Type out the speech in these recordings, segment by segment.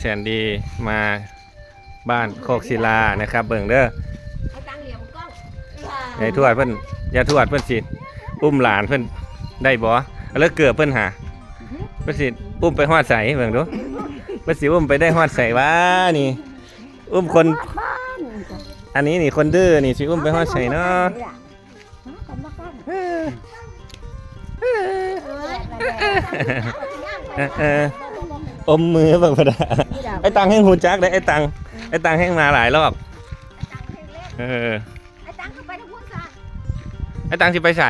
แสนดีมาบ้านโคกศิลานะครับ เบิ่งเด้อเอาตังเหลี่ยมกล้องยายทวดเพิ่นยายทวดเพิ่นสิอุ้มหลานเพิ่นได้บ่แล้วเกือบเพิ่นหาเพิ่นสิอุ้มไปฮอดใสเบิ่งดูเพิ่นสิอุ้มไปได้ฮอดใสวะนี่ อุ้มคนบ้านอันนี้นี่คนดื้อนี่สิอุ้มไปฮอดใสเนาะกันบ้านเออเอ้ยเออเอออมมือเบิ่งบ่ได้ไอ้ตังแห่งหูจักได้ไอ้ตังไอ้ตังแห่งมาหลายรอบเออไอ้ตังเข้าไปทั้งพุ่นซะไอ้ตังสิไปไส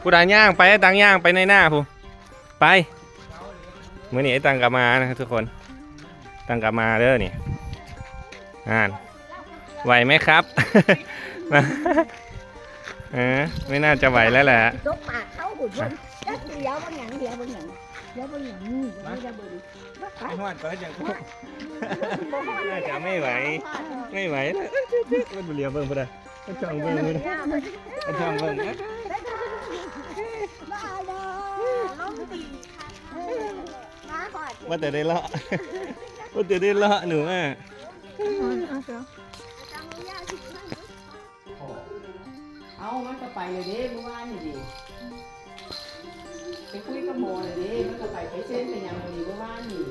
ผู้ใดย่างไปไอ้ตังย่างไปในหน้าผู้ไปมื้อนี้ไอ้ตังกลับมานะครับทุกคนตังกลับมาเด้อนี่อ่านไหวไหมครับมาเออไม่น่าจะไหวแล้วแหละ ตบปากเขาหุ่นพุ่นจักเดียวบางอย่างเดียวบางอย่างเดียวไม่ได้เบิ่งไม่หวดก็ยังน่าจะไม่ไหว ไม่ไหวแล้วมันเรียเบิ่งพุ่นน่ะมันช่องเบิ่งพุ่นน่ะมันช่องเบิ่งนะบ้าเด้อล้มตีมาก่อนว่าแต่ได้เลาะว่าแต่ได้เลาะหนูอะตังเอามันก็ไปเลยเด้เมื่อวานนี่ดิ ไปคุยกับหมอเลยเด้มันก็ไปไปเส้นไปยังเลยเมื่อวานนี่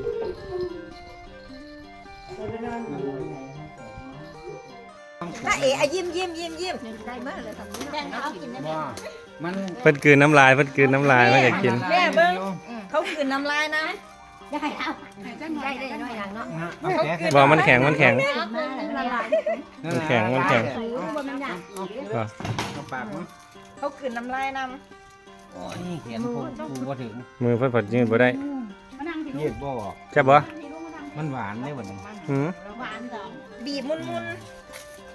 เราไปนอนอยู่ไหนถ้าเอ๋อะยิ้มยิ้มยิ้มยิ้มได้เมื่อเลยทำนี้แม่เอากินได้ไหมว่ามันเพิ่นกลืนน้ำลายเพิ่นกลืนน้ำลายมันอยากกินแม่เบิ่งเขาคืนน้ำลายนะได้เอาได้ได้น้อยอย่างเนาะบอกมันแข็งมันแข็งละลายมันแข็งมันแข็งสูงบนมันอยากก็เอาปากมั้งเขาคืนน้ำลายน โอ้ยเขียนกูกูบ่ถึงมือเพิ่นผดยืนบ่ได้เย็ดบ่ออกใช่บ่มันหวานได้บ่นึงหืมำบีบมุนมุน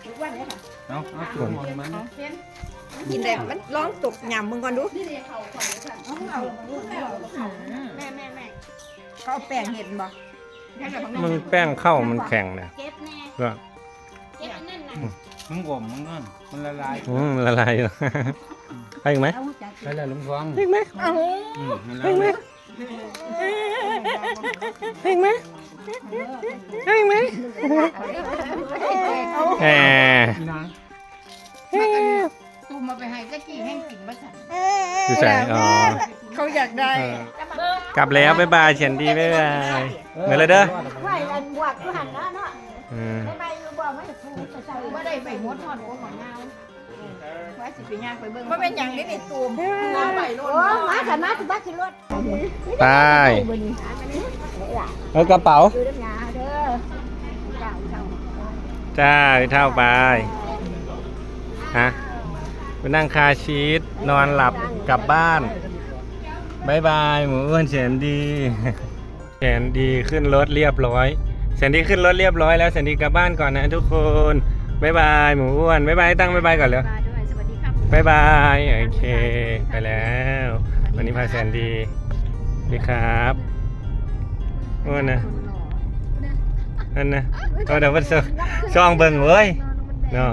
ทุกวันเลยค่ะเอาเอาตัวมันมันกินได้มันร้องตกหยำมึงก่อนดูแม่แม่แม่เขาเอาแป้งเห็ดบ่มันแป้งเข้ามันแข็งนะเก็บแน่ก็เก็บอันนั้นน่ะมันกลมมันนั่นมันละลายอืมละลายอยู่ไปอีกไหม ไปแล้วลุงฟองไปอีกไหมเอ้าอืมมันไปอีกไหมละไปอีกไหมไปอีกไหมเอาแหมนางตูมาไปให้ตะกี้แห้งกินบ่สั่นดูใส่อ๋อเขาอยากได้ กลับแล้วบ๊ายบายเฉียนดีบ๊ายบายเหมือนเลยเด้อไหวอันบวกกูหันแล้วเนาะอืมไม่ไม่บอกไม่ถูกใส่บ่ได้ไปงดทอดหัวของเงา ว่าสิไปย่างไปเบิ่งมันเป็นอย่างนี้ในตูมเอาไปโลโอ้ดมาสามารถบ้าขึ้นรถไปเอากระเป๋าดูน้ำยาเด้อเจ้าเจ้าจ้าไปเท่าไปฮะไปนั่งคาชีตนอนหลับกลับบ้านบายบายหมูอ้วนแสนดีแสนดีขึ้นรถเรียบร้อยแสนดีขึ้นรถเรียบร้อยแล้วแสนดีกลับบ้านก่อนนะทุกคน บายบายหมูอ้วนบายบายตั้งบายบายก่อนเร็วด้วยสวัสดีครับบายบายโอเคไปแล้ว วันนี้พาแสนดีสวัสดีครับอ้วนนะนั่นนะเอาเดี๋ยวมันช่องเบิ่งเว้ยเนาะ